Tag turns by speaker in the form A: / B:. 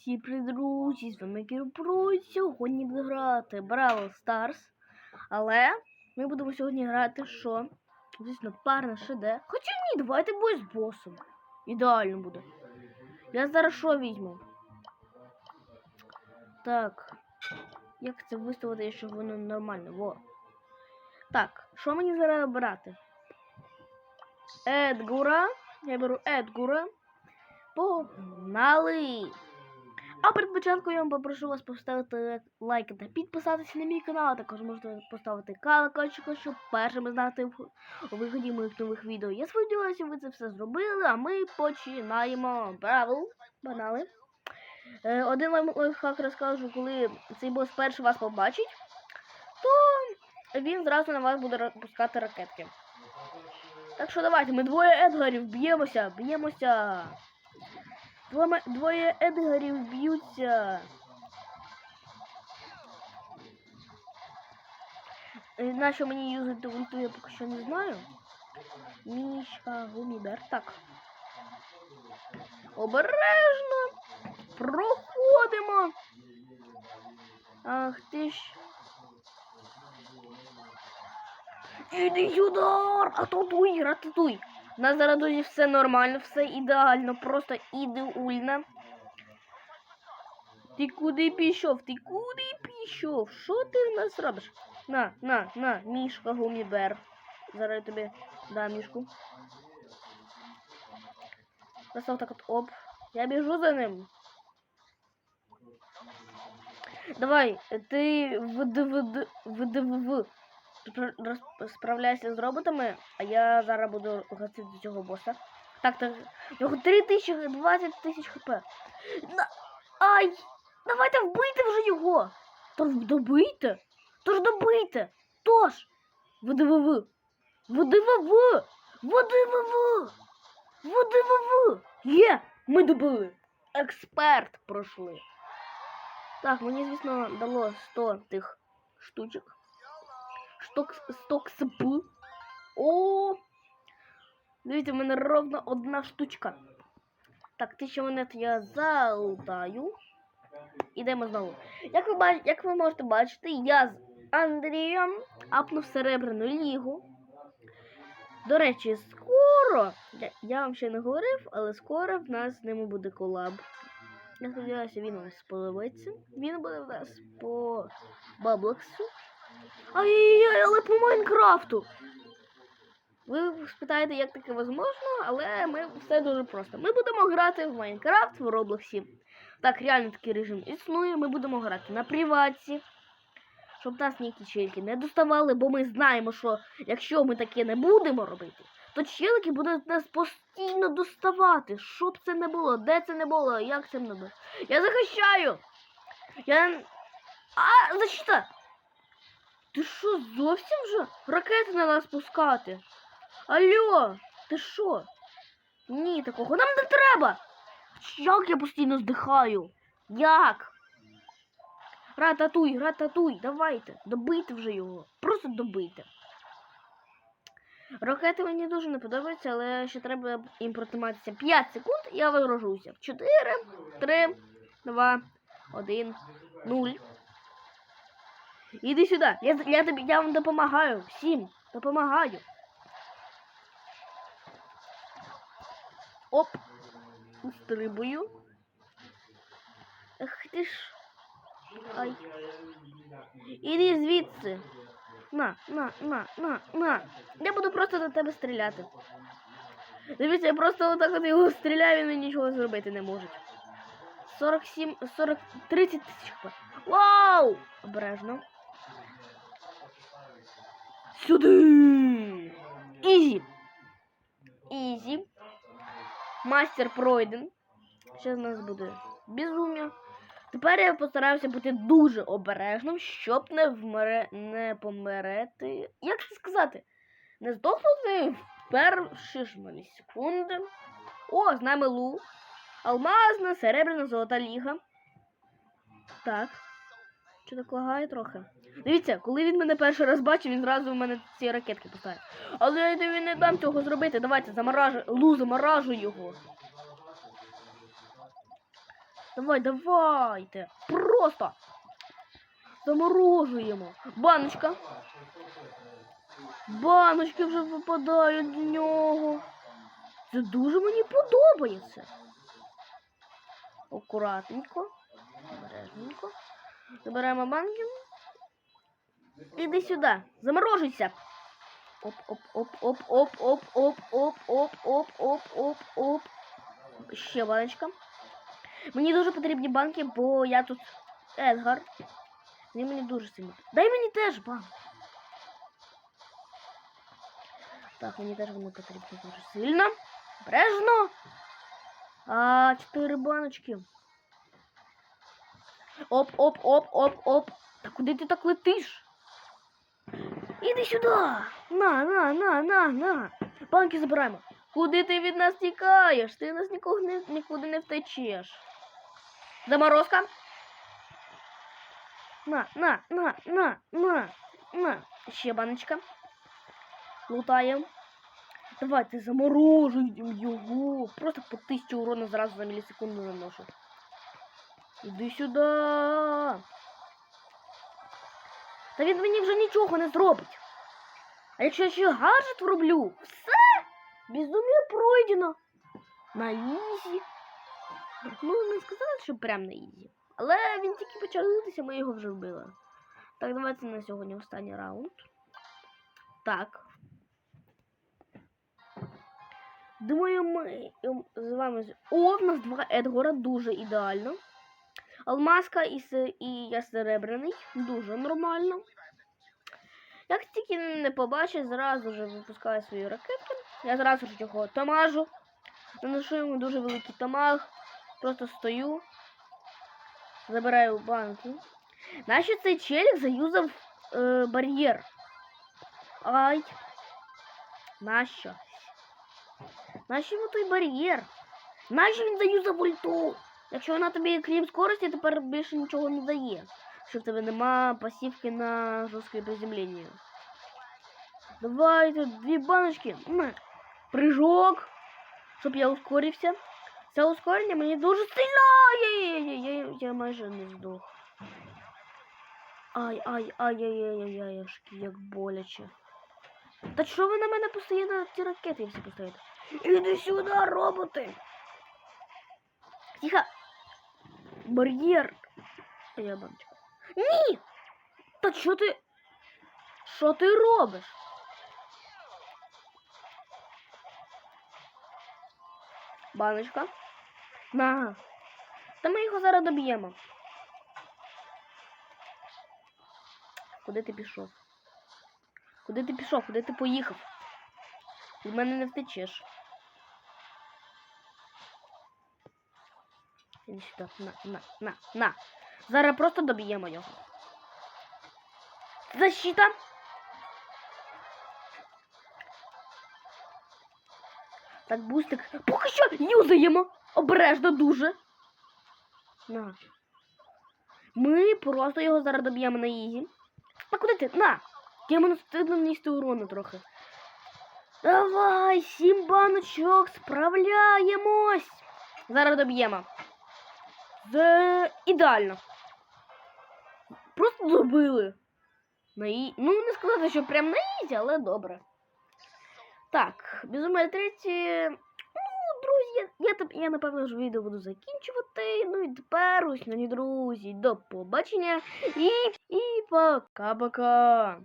A: Всі друзі, з вами Кірпро. Сьогодні буду грати Бравл Старс. Але ми будемо сьогодні грати що? Звісно, парне ШД. Хоча ні, давайте бой з босом. Ідеально буде. Я зараз що візьму? Так. Як це виставити, щоб воно нормально? Во. Так, що мені зараз брати? Едгура. Я беру Едгура. Погнали! А перед початком я вам попрошу вас поставити лайк та підписатися на мій канал. а Також можете поставити колокольчик, щоб першими знати у виході моїх нових відео. Я сподіваюся, ви це все зробили, а ми починаємо. Бравл! Погнали! Е, один вам лайфхак розкажу, коли цей бос перший вас побачить, то він зразу на вас буде пускати ракетки. Так що давайте, ми двоє Едгарів б'ємося, б'ємося. Двоє, двоє Едгарів б'ються. Е, На що мені юзати ульту, я поки що не знаю. Мішка, гумібер. Так. Обережно. Проходимо. Ах ти ж. Іди сюди! Рататуй, рататуй. У нас зараз друзі, все нормально, все ідеально, просто ідеально. Ти куди пішов? Ти куди пішов? Що ти в нас робиш? На, на, на, мішка гумібер. Зараз я тобі дам мішку. Просто так от оп. Я біжу за ним. Давай, ти Спра- роз- справляйся з роботами, а я зараз буду гасити цього боса. Так, так. У нього 3 тисячі, 20 тисяч хп. На... Ай! Давайте вбийте вже його! Та ж добийте! Тож добийте! Тож! ВДВВ! ВДВВ! ВДВВ! ВДВВ! Є! Ми добили! Експерт пройшли. Так, мені, звісно, дало 100 тих штучок. Шток, сток сп. О! Дивіться, в мене ровно одна штучка. Так, тисяча монет я залутаю. Ідемо знову. Як ви, бач- як ви можете бачити, я з Андрієм апнув серебряну лігу. До речі, скоро, я, я вам ще не говорив, але скоро в нас з ними буде колаб. Я сподіваюся, він вам сподобається. Він буде в нас по Баблоксу. Ай-яй-яй, але по Майнкрафту. Ви спитаєте, як таке можливо, але ми все дуже просто. Ми будемо грати в Майнкрафт в Роблоксі. Так, реально такий режим існує. Ми будемо грати на приватці, щоб нас ніякі челики не доставали, бо ми знаємо, що якщо ми таке не будемо робити, то челики будуть нас постійно доставати. Що б це не було, де це не було, як це не було. Я захищаю! Я. А, защита! Ти що, зовсім вже ракети на нас пускати? Алло, ти що? Ні, такого нам не треба. Як я постійно здихаю? Як? Рататуй, рататуй, давайте, добийте вже його. Просто добийте. Ракети мені дуже не подобаються, але ще треба їм протриматися 5 секунд, я вигрожуся. 4, 3, 2, 1, 0. Іди сюди. Я, я тобі я вам допомагаю. Всім допомагаю. Оп. Устрибую. Ах ти ж. Ай. Іди звідси. На, на, на, на, на. Я буду просто до тебе стріляти. Дивіться, я просто отак от його стріляю, він нічого зробити не може. 47, 40, 30 тисяч. Вау! Обережно. Сюди! Ізі! Ізі. Мастер пройден. Ще в нас буде безум'я. Тепер я постараюся бути дуже обережним, щоб не вмере... не померети. Як це сказати? Не здохнути в перші ж секунди. О, з нами Лу. Алмазна, серебряна, золота ліга. Так. Що так лагає трохи? Дивіться, коли він мене перший раз бачив, він зразу в мене ці ракетки поставив. Але я не дам цього зробити. Давайте заморажу. Лу, заморажу його. Давай, давайте. Просто заморожуємо. Баночка. Баночки вже випадають з нього. Це дуже мені подобається. Акуратненько. Обережненько. Забираємо банки. Іди сюди. Заморожуйся. Оп, оп, оп, оп, оп, оп, оп, оп, оп, оп, оп, оп, оп. Ще баночка. Мені дуже потрібні банки, бо я тут Едгар. Він мені дуже сильно. Дай мені теж банк. Так, мені теж вони потрібні дуже сильно. Бережно. А, чотири баночки. Оп, оп, оп, оп, оп. Та куди ти так летиш? Іди сюди. На, на, на, на, на. Банки забираємо. Куди ти від нас тікаєш? Ти нас нікого не, нікуди не втечеш. Заморозка. На, на, на, на, на, на. Ще баночка. Лутаємо. Давайте заморожуємо його. Просто по тисячі урона зразу за мілісекунду наношу. Іди сюди. Та він мені вже нічого не зробить. А якщо я ще гаджет вроблю, все, безум'я пройдено. На ізі. Ну, не сказали, що прям на ізі. Але він тільки почав литися, ми його вже вбили. Так, давайте на сьогодні останній раунд. Так. Думаю, ми ем, з вами. О, в нас два Едгора дуже ідеально. Алмазка і, і я серебряний. Дуже нормально. Як тільки не побачить, зразу ж випускаю свої ракетки. Я зразу ж його тамажу. Наношу йому дуже великий тамаг. Просто стою. Забираю банку. Нащо цей челік заюзав е, бар'єр? Ай. Нащо? Нащо йому той бар'єр? Нащо він заюзав ульту? Якщо вона тобі, крім скорості, тепер більше нічого не дає. Що в тебе нема пасівки на жорстке приземлення. Давайте дві баночки. Прыжок. Щоб я ускорився. Це ускорення мені дуже сильно. Ай-яй-яй-яй, я майже не здох. Ай, ай, ай, ай, ай, ай, ай, як боляче. Та що ви на мене постійно ці ракети всі поставите? Іди сюди, роботи! Тихо! Бар'єр! А я баночка. Ні! Та що ти? Що ти робиш? Баночка. На. Та ми його зараз доб'ємо. Куди ти пішов? Куди ти пішов? Куди ти поїхав? Від мене не втечеш. Іди сюди. На, на, на, на. Зараз просто доб'ємо його. Защита. Так, бустик. Поки що юзаємо. Обережно дуже. На. Ми просто його зараз доб'ємо на ізі. А куди ти? На! Йому стидно нести урону трохи. Давай, сім баночок, справляємось. Зараз доб'ємо. Це ідеально. Просто добили. На і... Ну, не сказати, що прям на ізі, але добре. Так, безумовно, третє. Ну, друзі, я, я, я напевно ж відео буду закінчувати. Ну і тепер, ось, друзі, до побачення і, і пока-пока.